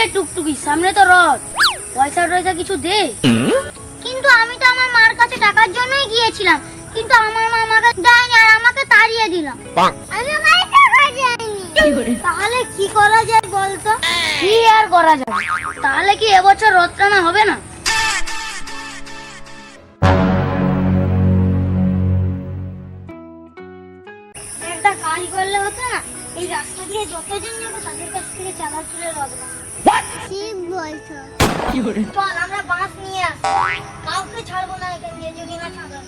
রে টুকটুকি সামনে তো রথ। পয়সা টয়সা কিছু দে। কিন্তু আমি তো আমার মার কাছে টাকার জন্যই গিয়েছিলাম কিন্তু আমার মা আমাকে দেয়নি আর আমাকে তাড়িয়ে দিলাম আমি আমার টাকা যায়নি তাহলে কি করা যায় বলতো? কি আর করা যাবে? তাহলে কি এবছর রথ টানা হবে না? একটা কাজ করলে হতো না? এই রাস্তা দিয়ে যতজন যাবে তাদের কাছ থেকে চাঁদা তুলে রথ ঠিক বলছো? চল আমরা বাঁশ নিয়ে আসি কাউকে ছাড়বো না এখান দিয়ে যদি না চাঁদা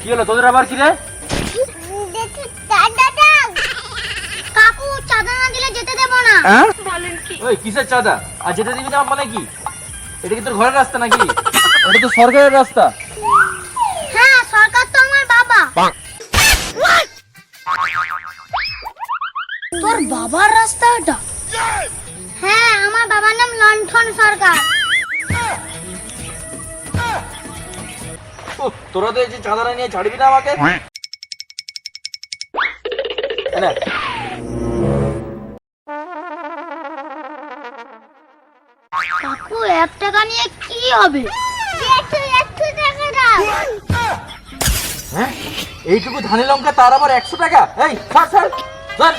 কি হলো? তোদের আবার কি রে? কাকু চাঁদা না দিলে যেতে দেবো না। ওই কিসের চাঁদা? আর যেতে দিবি না মানে কি? এটা কি তোর ঘরের রাস্তা নাকি? এটা তো সরকারের রাস্তা। হ্যাঁ সরকার তো আমার বাবা। তোর বাবার রাস্তা এটা হ্যাঁ আমার বাবার নাম লণ্ঠন সরকার। তোরা তো এই যে নিয়ে ছাড়বি না আমাকে? কাকু এক টাকা নিয়ে কি হবে? হ্যাঁ? এইটুকু ধানি লঙ্কা তার আবার একশো টাকা? এই ছাড় ছাড়। ছাড়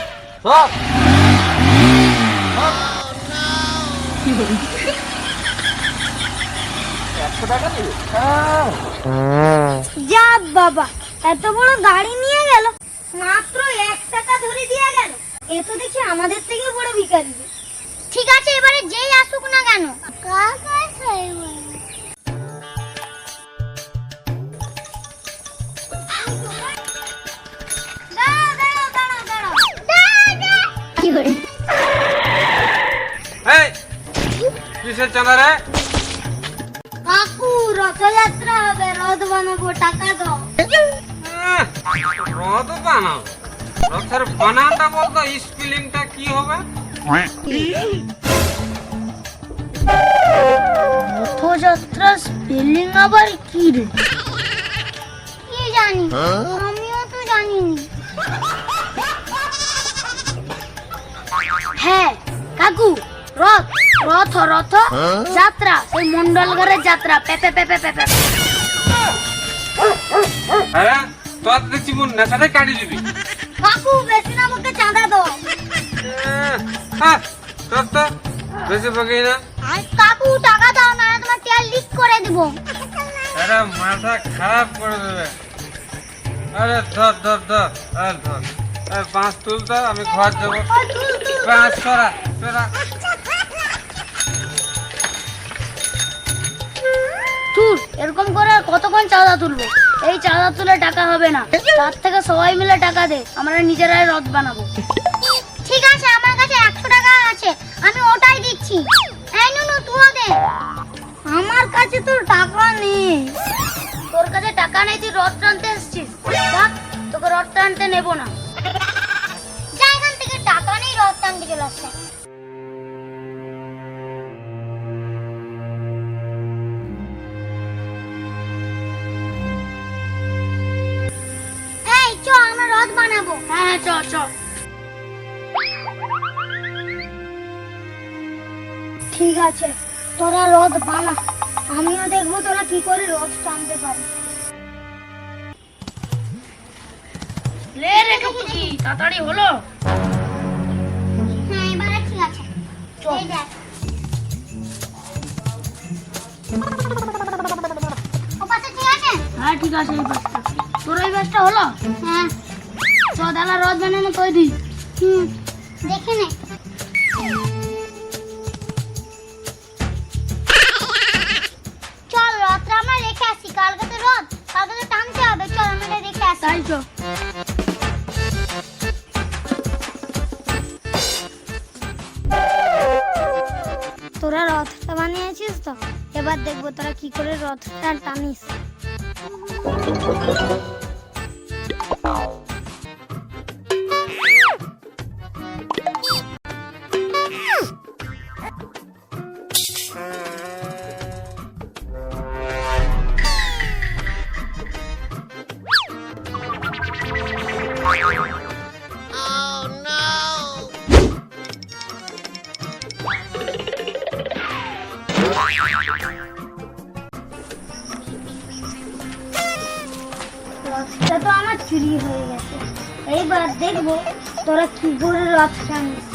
একশো যা বাবা, এত বড় গাড়ি নিয়ে গেল। মাত্র এক টাকা ধরে দিয়ে গেল। এ তো দেখি আমাদের থেকে বড় ভিখারি ঠিক আছে, এবারে যেই আসুক না কেন। কিসের চাঁদা রে? রথযাত্রা হবে রথ বানাবো টাকা দাও। রথ বানাও। রথের বানানটা বলতো স্পেলিংটা কি হবে? রথযাত্রা স্পেলিং আবার কি রে? কি জানি? আমিও তো জানিনি। হ্যাঁ কাকু রথ। রথ রথ যাত্রা সেই মন্ডল ঘরের যাত্রা পেপে পেপে পেপে হ্যাঁ? তোর দেখছি মন নেশাটাই কাটি দিবি। কাকু বেশি না আমাকে চাঁদা দাও। হ্যাঁ, তোর তো বেশি পাকি না। কাকু টাকা দাও না তোমার তেল লিক করে দেবো। আরে মাথা খারাপ করে দেবে। আরে ধর ধর ধর আরে ধর। আরে বাঁশ তুল তো আমি ঘর যাব পাঁচ সরা কতক্ষণ চাঁদা তুলবো? এই চাঁদা তুলে টাকা হবে না। তার থেকে সবাই মিলে টাকা দে আমরা নিজেরাই রথ বানাবো। ঠিক আছে আমার কাছে একশো টাকা আছে। আমি ওটাই দিচ্ছি। এই নুনু তুই দে। আমার কাছে তো টাকা নেই। তোর কাছে টাকা নেই তুই রথ টানতে এসছিস। দেখ তোকে রথ টানতে নেব না। যা এখান থেকে টাকা নেই রথ টানতে চলে আসছে। চ ঠিক আছে তোরা রথ বানা। আমিও দেখব তোরা কি করে রথ টানতে পারে লে রে টুকুকি তাড়াতাড়ি হলো। হ্যাঁ এবারে ঠিক আছে। এই দেখ। ও পাশে ঠিক আছে? হ্যাঁ ঠিক আছে এই ব্যাসটা তোর এই ব্যাসটা হলো? হ্যাঁ। চ দাদা রথ বানানো তৈরি হুম দেখে নে। চল রথটা আমরা রেখে আসি কালকে তো রথ কালকে তো টানতে হবে চল আমরা এটা রেখে আসি। তাই তো। তোরা রথটা বানিয়েছিস তো? এবার দেখব তোরা কি করে রথটা টানিস। রথটা তো আমার চুরি হয়ে গেছে। এইবার দেখব তোরা কি করে রথ টানিস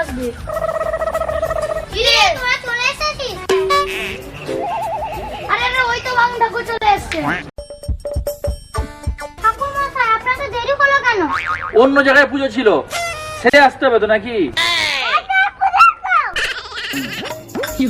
আসবে। কিরে? তোরা চলে এসেছিস? আরে আরে ওই তো বামুন ঠাকুর চলে এসছে। ঠাকুর মশাই আপনার তো দেরি হলো কেন? অন্য জায়গায় পুজো ছিল। সেরে আসতে হবে তো নাকি? কি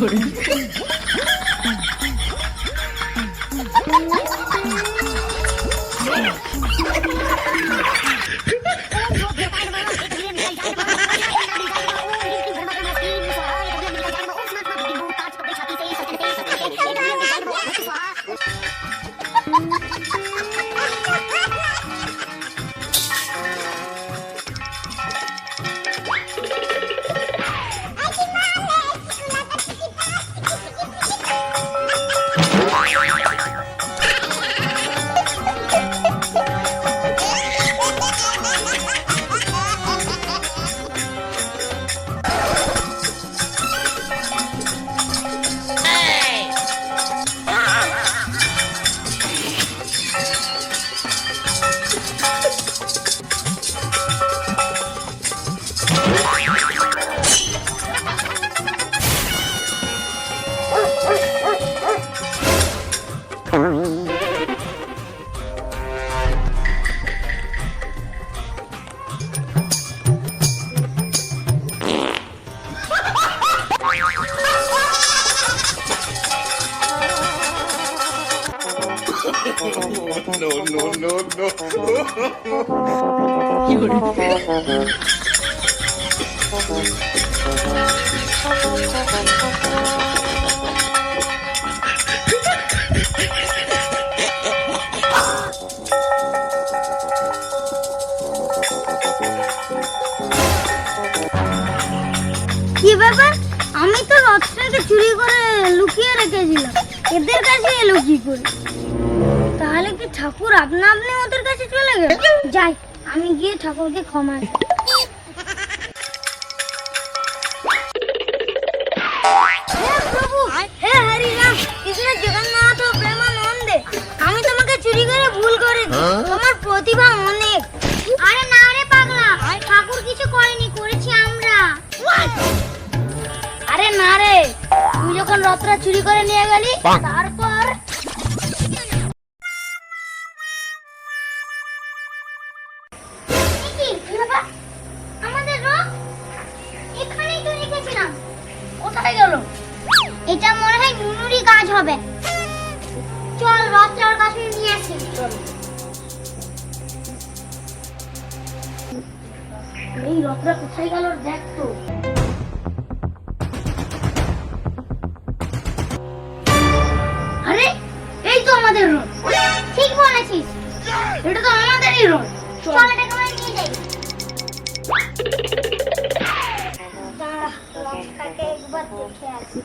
ব্যাপার? আমি তো রথটাকে চুরি করে লুকিয়ে রেখেছিলাম। এদের কাছে এলো কি করে তাহলে কি ঠাকুর আপনা আপনি ওদের কাছে চলে গেল? যাই আমি গিয়ে ঠাকুরকে ক্ষমা আমি তোমাকে চুরি করে ভুল করেছি। তোমার প্রতিভা অনেক। আরে না রে পাগলা ঠাকুর কিছু করেনি করেছি আমরা। আরে না রে তুই যখন রথটা চুরি করে নিয়ে গেলি কোথায় গেল দেখ তো। আরে এই তো আমাদের রথ ঠিক বলেছিস। এটা তো আমাদেরই রথ চল। এটাকে আমরা নিয়ে যাই। দাঁড়া, রথটাকে দেখে আসি।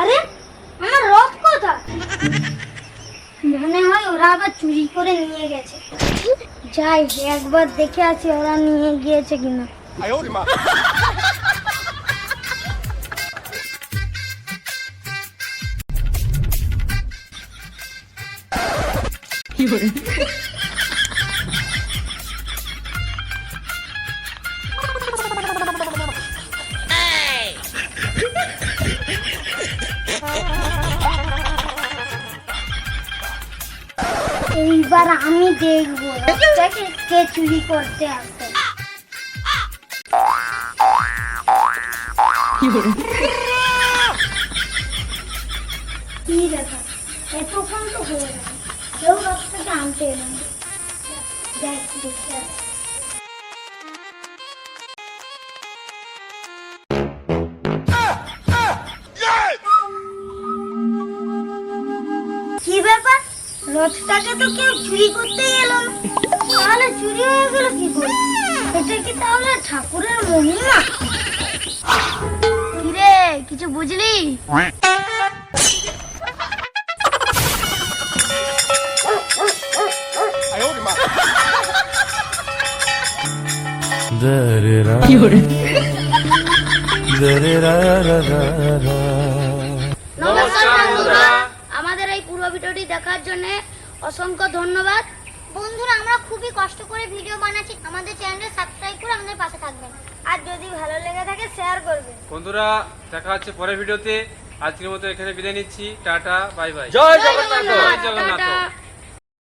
আরে আমার রথ কোথায়? মনে হয় ওরা আবার চুরি করে নিয়ে গেছে। যাই একবার দেখে আছি ওরা নিয়ে গিয়েছে কিনা। এইবার আমি দেখব। কে চুরি করতে আসে। কি দেখা এতক্ষণ তো হয়ে গেল কেউ রাস্তাটা আনতে এলাম দেখ দেখতে রথটাকে তো কেউ চুরি করতে এলো। না তাহলে চুরি হয়ে গেল কি করে? এটা কি তাহলে ঠাকুরের মহিমা? কিরে কিছু বুঝলি? নমস্কার ভিডিওটি দেখার জন্য অসংখ্য ধন্যবাদ। বন্ধুরা আমরা খুবই কষ্ট করে ভিডিও বানাচ্ছি। আমাদের চ্যানেলে সাবস্ক্রাইব করে আমাদের পাশে থাকবেন। আর যদি ভালো লেগে থাকে শেয়ার করবেন। বন্ধুরা দেখা হচ্ছে পরের ভিডিওতে। আজকের মতো এখানে বিদায় নিচ্ছি। টাটা বাই বাই জয় জগন্নাথ। জয় জগন্নাথ।